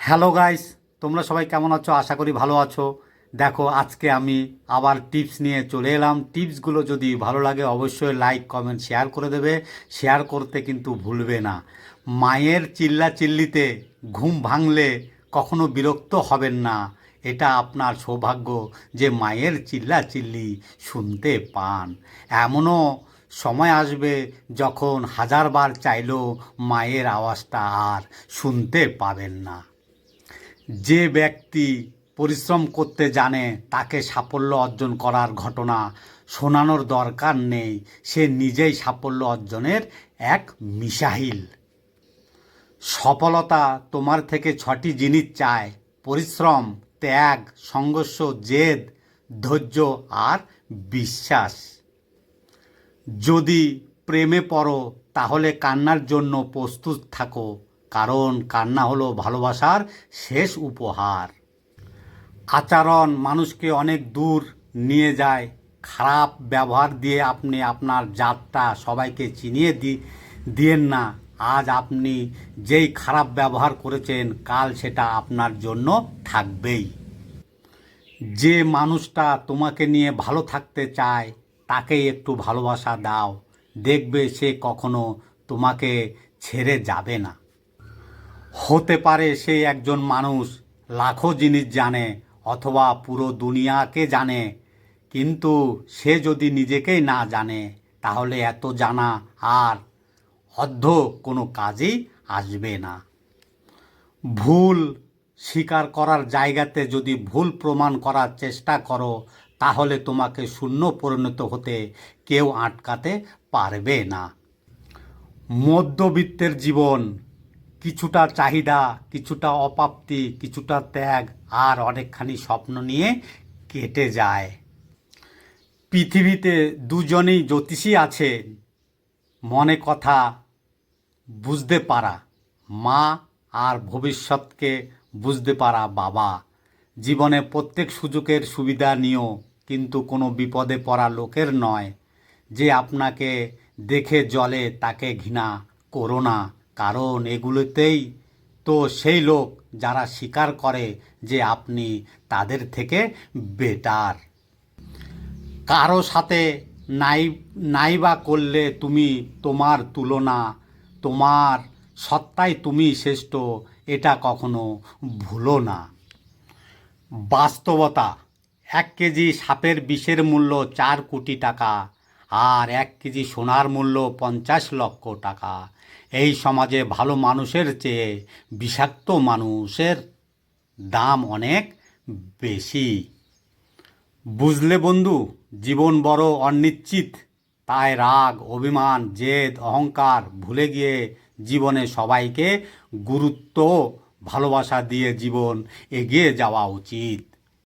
Hello guys, তোমরা সবাই কেমন আছো? আশা করি ভালো আছো। দেখো, আজকে আমি আবার টিপস নিয়ে চলে এলাম। টিপসগুলো যদি ভালো লাগে, অবশ্যই লাইক, কমেন্ট, শেয়ার করে দেবে। শেয়ার করতে কিন্তু ভুলবে না। মায়ের চিল্লা চিল্লিতে ঘুম ভাঙলে কখনো বিরক্ত হবেন না। এটা আপনার সৌভাগ্য যে মায়ের চিল্লা চিল্লি শুনতে পান। এমনও সময় আসবে যখন হাজারবার চাইলেও মায়ের আওয়াজটা আর শুনতে পাবেন না। যে ব্যক্তি পরিশ্রম করতে জানে, তাকে সাফল্য অর্জন করার ঘটনা শোনানোর দরকার নেই। সে নিজেই সাফল্য অর্জনের এক মিসাহিল সফলতা তোমার থেকে ছটি জিনিস চায়, পরিশ্রম, ত্যাগ, সংঘর্ষ, জেদ, ধৈর্য আর বিশ্বাস। যদি প্রেমে পড়ো, তাহলে কান্নার জন্য প্রস্তুত থাকো। কারণ কান্না হলো ভালোবাসার শেষ উপহার। আচরণ মানুষকে অনেক দূর নিয়ে যায়। খারাপ ব্যবহার দিয়ে আপনি আপনার জাতটা সবাইকে চিনিয়ে দি দিয়েন না। আজ আপনি যেই খারাপ ব্যবহার করেছেন, কাল সেটা আপনার জন্য থাকবেই। যে মানুষটা তোমাকে নিয়ে ভালো থাকতে চায় তাকেই একটু ভালোবাসা দাও। দেখবে সে কখনো তোমাকে ছেড়ে যাবে না। হতে পারে সে একজন মানুষ লাখো জিনিস জানে অথবা পুরো দুনিয়াকে জানে, কিন্তু সে যদি নিজেকেই না জানে, তাহলে এত জানা আর অর্ধ কোনো কাজই আসবে না। ভুল স্বীকার করার জায়গাতে যদি ভুল প্রমাণ করার চেষ্টা করো, তাহলে তোমাকে শূন্য পরিণত হতে কেউ আটকাতে পারবে না। মধ্যবিত্তের জীবন কিছুটা চাহিদা, কিছুটা অপ্রাপ্তি কিছুটা ত্যাগ আর অনেকখানি স্বপ্ন নিয়ে কেটে যায়। পৃথিবীতে দুজনেই জ্যোতিষী আছে, মনে কথা, বুঝতে পারা। মা আর ভবিষ্যৎকে বুঝতে পারা বাবা। জীবনে প্রত্যেক সুযোগের সুবিধা নিও, কিন্তু কোনো বিপদে পড়া লোকের নয়। যে আপনাকে দেখে জলে, তাকে ঘৃণা করো না। কারণ এগুলোতেই তো সেই লোক যারা স্বীকার করে যে আপনি তাদের থেকে বেটার। কারও সাথে নাই, নাইবা করলে তুমি তোমার তুলনা, তোমার সত্তায় তুমি শ্রেষ্ঠ, এটা কখনো ভুলো না। বাস্তবতা, এক কেজি সাপের বিষের মূল্য চার কোটি টাকা আর এক কেজি সোনার মূল্য পঞ্চাশ লক্ষ টাকা। এই সমাজে ভালো মানুষের চেয়ে বিষাক্ত মানুষের দাম অনেক বেশি। বুঝলে বন্ধু, জীবন বড় অনিশ্চিত, তাই রাগ, অভিমান, জেদ, অহংকার ভুলে গিয়ে জীবনে সবাইকে গুরুত্ব, ভালোবাসা দিয়ে জীবন এগিয়ে যাওয়া উচিত।